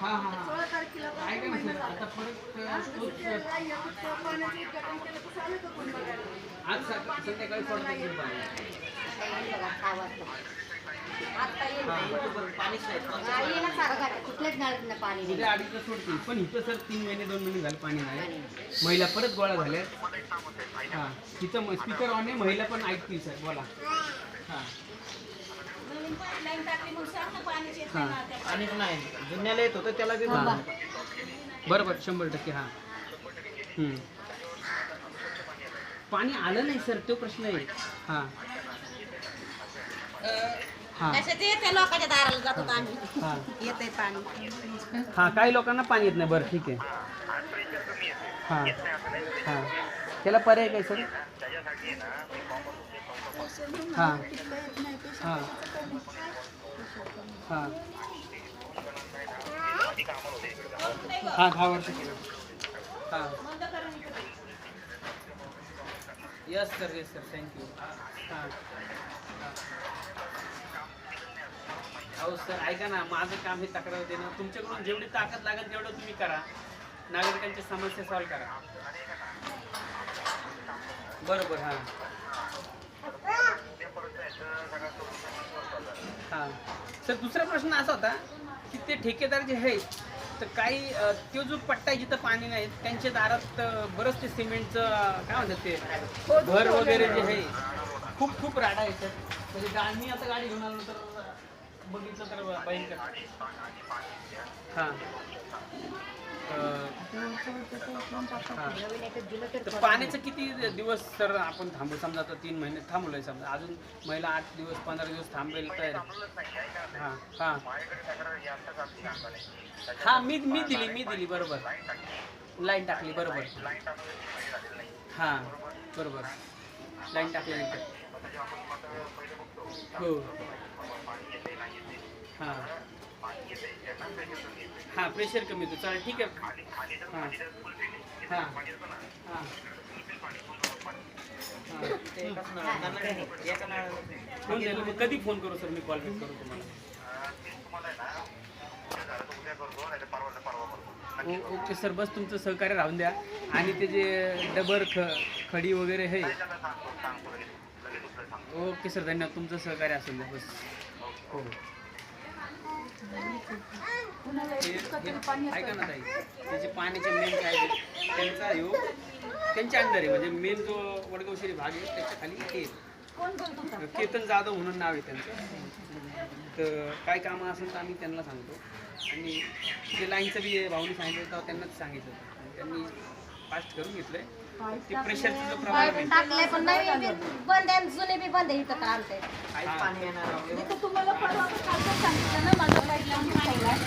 सोळा तारखेला अडीचला सोडतील पण इथं सर तीन महिने दोन महिने झाले पाणी नाही. महिला परत गोळा झाल्या. हा तिथं स्पीकर ऑन आहे. महिला पण ऐकतील सर. बोला. हा. हा. पाणीच नाही. जुन्याला येत होतं त्याला बी हा. बंद. बरोबर शंभर टक्के हा. हम्म. पाणी आलं नाही सर तो प्रश्न आहे. हा. हा. त्या लोकांच्या दाराला जातो आम्ही? हा. येते पाणी. हा काही लोकांना पाणी येत नाही. बरं ठीक आहे. हा. हा. त्याला पर्याय काय सर? हा. हा हां. हां दहा वर्ष केलं. हां. Yes sir yes sir thank you हां. अहो सर ऐका ना. माझं काम हे तक्रार देणं. तुमच्याकडून जेवढी ताकद लागेल तेवढं तुम्ही करा. नागरिकांची समस्या सॉल्व्ह करा. बरोबर हां. हां. सर दुसरा प्रश्न असा होता की ते ठेकेदार जे आहेत तर काही अ, तो जो पट्टा आहे जिथं पाणी नाही त्यांच्या दारात अ, बरंच ते सिमेंटचं अ, काय म्हणतात ते घर वगैरे जे आहे खूप खूप राडा आहे सर. म्हणजे गा मी आता गाडी घेऊन आलो तर बघितलं तर भयंकर हां अ, हां. तर पाण्याचं किती दिवस तर आपण थांबू? समजा आता तीन महिने थांबलोय समजा. अजून महिला आठ दिवस पंधरा दिवस थांबेल तर. हां हां. हां मी मी दिली मी दिली बरोबर. लाईन टाकली बरोबर. हां बरोबर. लाईन टाकल्यानंतर हो. हां. हां प्रेशर कमी होतं. चालेल ठीक आहे. हां. हां. हां. फोन मग कधी फोन करू सर मी कॉल बॅक करू तुम्हाला. ओ- ओके सर बस तुमचं सहकार्य राहून द्या. आणि ते जे डबर ख खडी वगैरे आहे ओके सर धन्यवाद. तुमचं सहकार्य असेल द्या बस. हो हो. ऐका ना ताई. त्याचे पाण्याचे मेन काय आहे, त्यांचा ह्यो त्यांच्या अंडर आहे म्हणजे मेन जो वडगावशेरी भाग आहे त्याच्याखाली ते आहे. केतन जाधव म्हणून नाव आहे त्यांचं. तर काय कामं असेल तर आम्ही त्यांना सांगतो. आणि ते लाईनचं बी भाऊनी सांगितलं तेव्हा त्यांनाच सांगितलं आणि त्यांनी फास्ट करून घेतलंय. ते प्रेशरचा जो प्रॉब्लेम आहे. टाकले पण नवीन बी बंद आहे जुने बी बंद आहे इथं नाही. तर तुम्हाला परवा सांगितलं ना माझा पाईप लावून ठेवलाय